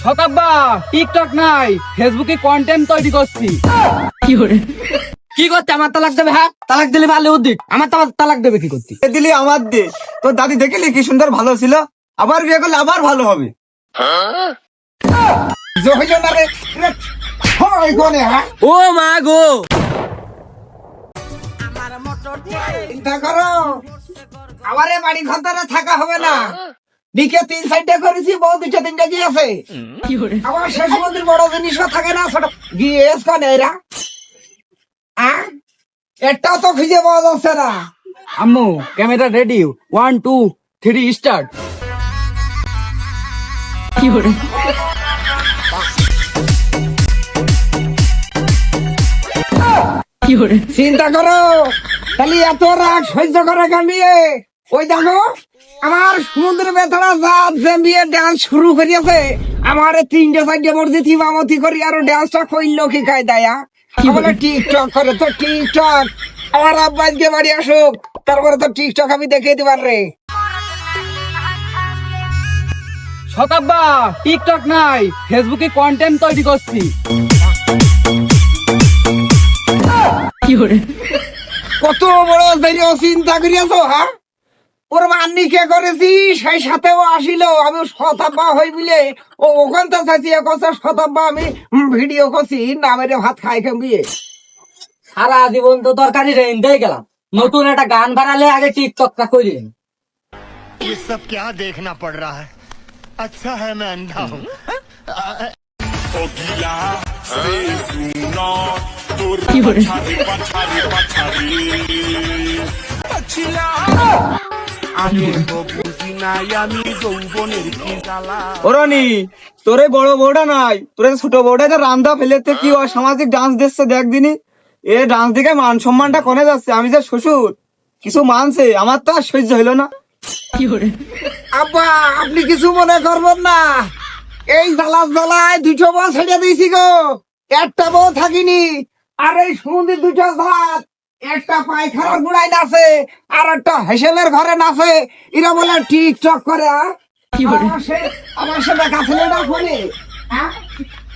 শতাব্বা TikTok নাই ফেসবুকে content তৈরি করছি। কি করতে আমার তালাক দেবে হ্যাঁ? তালাক দিলে ভালো উদ্দিক। আমার তালাক তালাক দেবে কি করতে? দিলি আমার দে তোর দাদি দেখলি কি সুন্দর ভালো ছিল? আবার বিয়ে করলে আবার ভালো হবে। হ্যাঁ? ও মা গো। চিন্তা করো আমার বাড়ি ঘর থাকা হবে না। দিকে তিন সাইডে করেছি বউ দুটো তিনটা গিয়েছে আমার শেষ মন্দির বড় জিনিসও থাকে না ছোট গিয়ে কনে এরা? আহ? তো খুঁজে পাওয়া যাচ্ছে না। আম্মু camera ready one two three start চিন্তা করো খালি এত রাগ সহ্য করে কামিয়ে। ওই দেখো আমার সমুদ্র বেতরা জাত জেম্বিয়ে ডান্স শুরু করিয়াছে আমার তিনটে চারটে মসজিদ ইমামতি করি আর ডান্সটা কইল কি খায় দায়া? বলে টিকটক করে তো টিকটক আমার আব্বা আজকে বাড়ি আসুক তারপরে তো টিকটক আমি দেখিয়ে দিবার রে। শতাব্বা টিকটক নাই ফেসবুকে কন্টেন্ট তৈরি করছি। কত বড় ধৈর্য চিন্তা করিয়াছো হ্যাঁ? ওর মান্নি কে করেছি সেই সাথেও আসিল আমি শতাব্বা হই বলে ও ওখান তো চাইছি কথা শতাব্বা আমি ভিডিও করছি নামের ভাত খাই কেমবিয়ে সারা জীবন তো তরকারি রেন্দাই গেলাম নতুন একটা গান বানালে আগে টিকটকটা করি ये सब क्या देखना पड़ रहा है अच्छा है मैं अंधा हूँ Ogila, se suno, tur pachari, pachari, pachari. Pachila. আমি তো বুঝি নাই আমি যৌবনের কি জ্বালা ওরনি তোরে বড় বউটা নাই তোরে ছোট বউটা যে রান্দা ফেলেতে কি সামাজিক ডান্স দিচ্ছে দেখ দিনি। এ ডান্স দিকে মান সম্মানটা কমে যাচ্ছে আমি যে শ্বশুর কিছু মানছে আমার তো আর সহ্য হইল না। আব্বা আপনি কিছু মনে করবেন না। এই জ্বালা জ্বালায় দুটো বউ ছেড়ে দিয়েছি গো। একটা বউ থাকিনি আর এই সুন্দর দুটো জাত। একটা পায়খানার গুড়াই নাচে আর একটা হেসেলের ঘরে নাচে। এরা বলে টিকটক করে? আমার সে- বেকা ছেলেটা ফোনে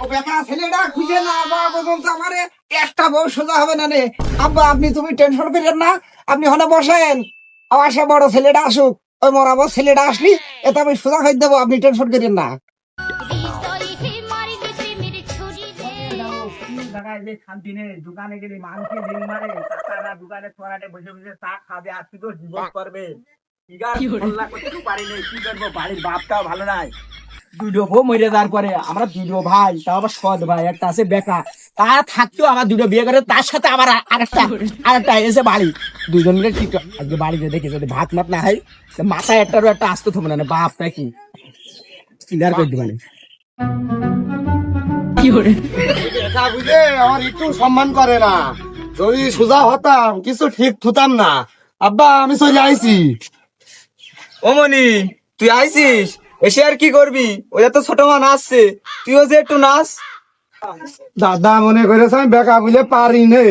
ও বেকা ছেলেটা খুঁজে না বা পর্যন্ত আমার একটা বউ সোজা হবে না রে আব্বা আপনি তুমি টেনশন করেন না আপনি হলে বসেন। আমার সে বড় ছেলেটা আসুক ওই মরাবো ছেলেটা আসলি এটা আমি সোজা খাই দেবো আপনি টেনশন করেন না। নেই দোকানে গেলে মানুষকে দিন মারে দোকানে ফরাটে বসে বসে চা খাবে আর তুই তো জীবন করবে। পারি নাই কি করব? বাড়ির বাপটাও ভালো নাই। দুটো বউ মরে যাওয়ার পরে আমরা দুটো ভাই তাও আবার সৎ ভাই একটা আছে বেকা তার থাকতেও আমার দুটো বিয়ে করে তার সাথে আবার আরেকটা আরেকটা এসে বাড়ি। দুজন মিলে ঠিক আজকে বাড়িতে দেখে যদি ভাত মাত না হয় মাথায় একটারও একটা আসতে থাকবে না বাপ নাকি। ক্লিয়ার করে দিবানে দেখা বুঝে আমার একটু সম্মান করে না। যদি সোজা হতাম কিছু ঠিক থুতাম না। আব্বা আমি চলে আইছি। ওমনি তুই আইছিস? এসে আর কি করবি? ওই তো ছোট মা নাচছে। তুইও যে একটু নাচ। দাদা মনে করেছে আমি বেকা বুঝে পারি নে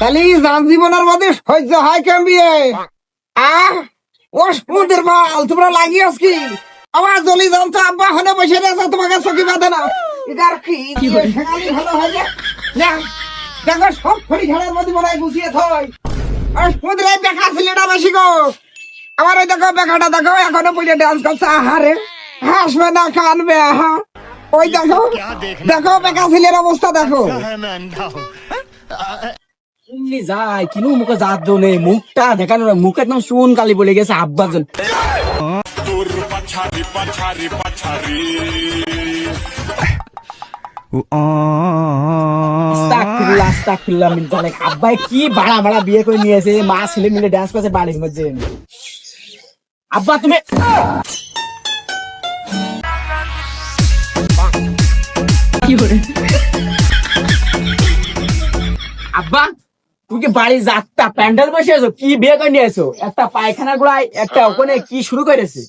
খালি যান জীবনের মধ্যে সহ্য হয় কেমবিয়ে আহ ও সমুদ্রের মাল তোমরা লাগিয়েছ কি? আমার জলি যান তো আব্বা হনে বসে রয়েছে তোমাকে চকি বাঁধে না। এটার কি? ভালো হয় না দেখো সব ঘাড়ের মধ্যে মনে হয় গুছিয়ে থই আর সমুদ্রে বেকা ছেলেটা বেশি গো। আমার ওই দেখো বেকাটা দেখো, এখনও পুলিয়ে ডান্স করছে, আহারে। হাসবে না, কানবে, আহা। ওই দেখো দেখো বেকা ছেলের অবস্থা, দেখো। এমনি যাই কিনু মুখে জাত দো মুখটা দেখানো মুখ একদম সুন কালি বলে গেছে আব্বা জন, আব্বাই কি বাড়া বাড়া বিয়ে করে নিয়েছে, মা ছেলে মিলে ডান্স করছে বাড়ির মধ্যে। আব্বা, তুমি আব্বা, তুমি বাড়ি যাত্রা, প্যান্ডেল বসে আছো? কি বিয়ে করে নিয়ে এসো একটা পায়খানা গুড়ায় একটা ওখানে কি শুরু করেছে?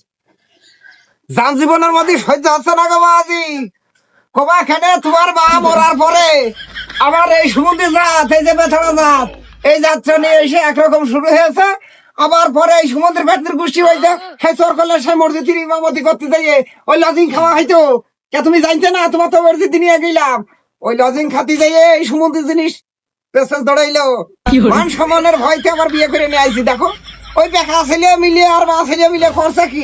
যান জীবনের মধ্যে সহ্য হচ্ছে না গো বাবাজি কবা এখানে তোমার মা মরার পরে আমার এই সমুদ্রে জাত, এই যে বেথানা জাত, এই যাত্রা নিয়ে এসে একরকম শুরু হয়েছে। আবার পরে এই সমুদ্রের ভেতর গোষ্ঠী হয়েছে হে চোর করলে সে মসজিদ ইমামতি করতে যাইয়ে ওই লজিং খাওয়া হয়তো কে তুমি জানতে না তোমার তো মসজিদ নিয়ে গেলাম। ওই লজিং খাতি যাইয়ে এই সমুদ্রের জিনিস পেছল দৌড়াইলো। মান সম্মানের ভয়তে আবার বিয়ে করে নিয়ে আইছি দেখো। ওই দেখা ছেলে মিলিয়ে আর মা ছেলে মিলে করছে কি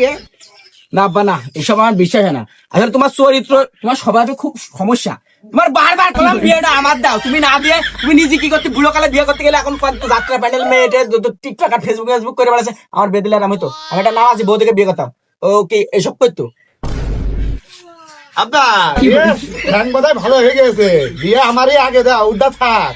না আব্বা না এসব আমার বিশ্বাস হয় না। আসলে তোমার চরিত্র তোমার স্বভাবে খুব সমস্যা। তোমার বারবার করলাম বিয়েটা আমার দাও। তুমি না দিয়ে তুমি নিজে কি করতে বুড়ো কালে বিয়ে করতে গেলে এখন কত যাত্রা প্যান্ডেল মেয়েটে টিকটক আর ফেসবুক ফেসবুক করে বেড়াচ্ছে। আমার বেদিলে আমি তো। আমি একটা নাম আছে বউ থেকে বিয়ে করতাম। ওকে এসব করতো আব্বা! ফ্যান বোধহয় ভালো হয়ে গেছে। বিয়ে আমারই আগে দাও উদ্দা থাক।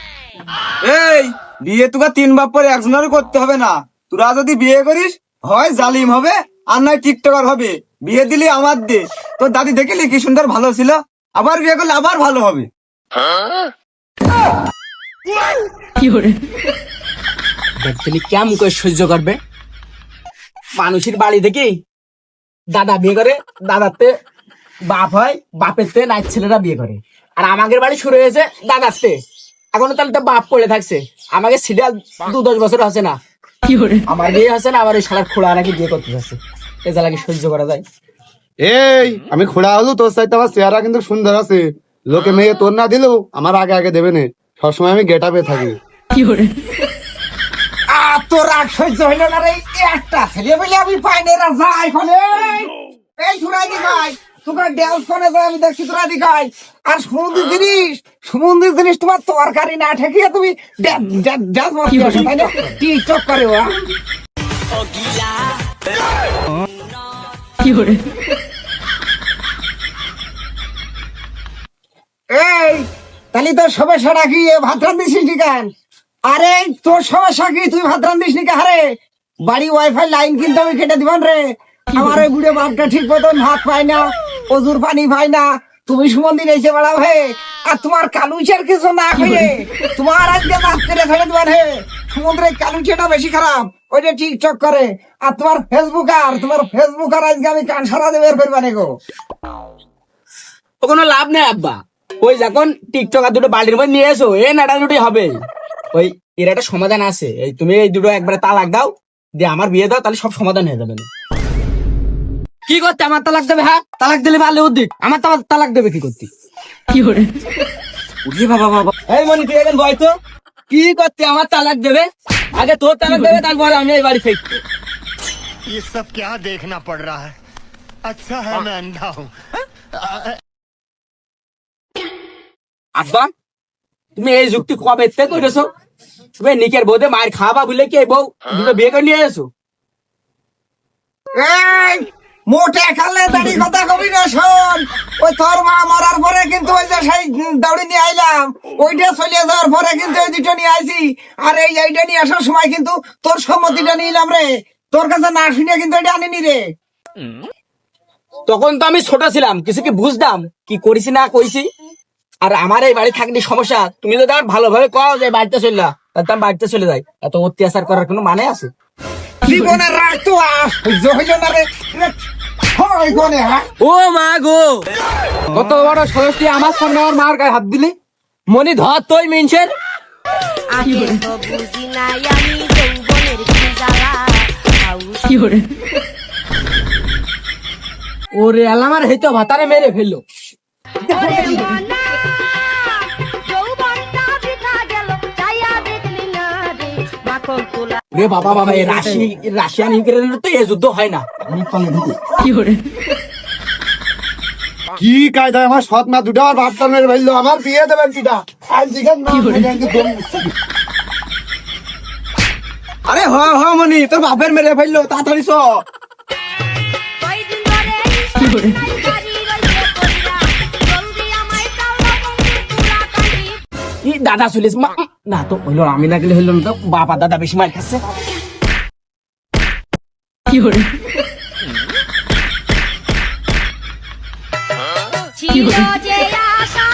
এই বিয়ে তোকে তিন বাপ পরে একজনেরও করতে হবে না। তোরা যদি বিয়ে করিস হয় জালিম হবে আর নয় টিকটকার হবে। বিয়ে দিলি আমার দে তোর দাদি দেখলি কি সুন্দর ভালো ছিল? আবার বিয়ে করলে আবার ভালো হবে। দেখছিলি কেমন করে সহ্য করবে? মানুষের বাড়ি থেকে দাদা বিয়ে করে দাদাতে বাপ হয় বাপের তে নাচ ছেলেরা বিয়ে করে। আর আমাদের বাড়ি শুরু হয়েছে দাদাতে। এখনও তাহলে তো বাপ পড়ে থাকছে। আমাকে সিরিয়াল দু দশ বছর আছে না। কি করে আমার বিয়ে হচ্ছে না আবার ওই সারা খোলা নাকি বিয়ে করতে যাচ্ছে। এ জ্বালাকে সহ্য করা যায়। এই আমি খোড়া হলো তোর সাইতে আমার চেহারা কিন্তু সুন্দর আছে। লোকে মেয়ে তোর না দিলেও আমার আগে আগে দেবে না। সবসময় আমি গেট আপে থাকি। আর তোর রাগ সহ্য হইল না রে একটা ছেলে বলে আমি পাই না যাই ফলে। এই সুরাই দিখাই তোকে ড্যান্স করে যায় আমি দেখছি তোরা দিখাই আর সমুদ্র জিনিস সমুদ্র জিনিস তোমার তরকারি না ঠেকিয়ে তুমি মারতে আসো তাই না? টিকটক করে ওরা এই তাহলে তোর সমস্যাটা কি ভাত রান্ধিস নি কেন আরে তোর সমস্যা কি তুই ভাত রান্ধিস নি হারে বাড়ি ওয়াইফাই লাইন কিন্তু আমি কেটে দিবান রে। আমার ওই বুড়ে ভাতটা ঠিক মতন ভাত পায় না অজুর পানি পায় না। তুমি সুমন্দির এসে বেড়াও হে আর তোমার কালুচের কিছু না খেয়ে তোমার আজকে মাছ কেটে ফেলে দিবান হে। সমুদ্রের কালুচেটা বেশি খারাপ ওইটা টিকটক করে। আর তোমার ফেসবুক আর তোমার ফেসবুক আর আজকে আমি কান সারা দেবে ফেরবানে গো। ও কোনো লাভ নেই আব্বা। ওই যখন টিকটক আর দুটো বাড়ির মধ্যে নিয়ে এসো এ নাটানুটি হবে। ওই এর একটা সমাধান আছে। এই তুমি এই দুটো একবারে তালাক দাও দিয়ে আমার বিয়ে দাও তাহলে সব সমাধান হয়ে যাবে। না। কি করতে আমার তালাক দেবে হ্যাঁ তালাক দিলে ভালো উদ্দিক আমার তালাক তালাক দেবে কি করতে উঠি বাবা বাবা এই মনি তুই এখন বয় তো কি করতে আমার তালাক দেবে আগে তোর তালাক দেবে তারপরে আমি এই বাড়ি ফেকবো ये सब क्या देखना पड़ रहा है अच्छा है मैं अंधा हूँ আব্বা তুমি এই যুক্তি কবে থেকে করেছো তুমি নিকের বউতে মায়ের খাওয়া বলে কি এই বউ দুটো বিয়ে করে নিয়ে এসো এই মোটে খালে দাড়ি কথা কবি না শোন। ওই তোর মা মরার পরে কিন্তু ওই যে সেই দাউড়ি নিয়ে আইলাম। ওইটা যাওয়ার পরে কিন্তু ওই দুটো নিয়ে আইছি। আর এই এইটা নিয়ে আসার সময় কিন্তু তোর সম্মতিটা নিলাম রে। তোর কাছে না শুনে কিন্তু এটা আনিনি রে। তখন তো আমি ছোট ছিলাম, কিছু কি বুঝতাম? কি করিছি না কইছি আর আমার এই বাড়ি থাকলে সমস্যা। তুমি যদি আমার ভালোভাবে কও যে বাড়িতে চললা তাহলে বাড়িতে চলে যাই। এত অত্যাচার করার কোনো মানে আছে? জীবনের রাগ তো আর সহ্য হইল না রে। গনে হ্যাঁ ও মা গো। কত বড় সদস্য আমার সামনে আমার মার গায়ে হাত দিলি? মনি ধর তুই জ্বালা ওরে আলামার হেতো ভাতারে মেরে ফেলল। রে বাবা বাবা এই রাশি রাশিয়ান ইউক্রেনের তো এই যুদ্ধ হয় না। পালে ঢুকে কি কায়দায় আমার সৎ মা দুটো আর বাপটা মেরে ফেলল? আমার বিয়ে দেবেন জিজ্ঞাসা। আরে হ হ মনি তোর বাপের মেরে ফেলল তাড়াতাড়ি ই দাদা চলিস? মা না তো হইল আমি না গেলে হইল না তো বাবা দাদা বেশি মার খাচ্ছে। কি হল? কি হল? কি যে বাসা।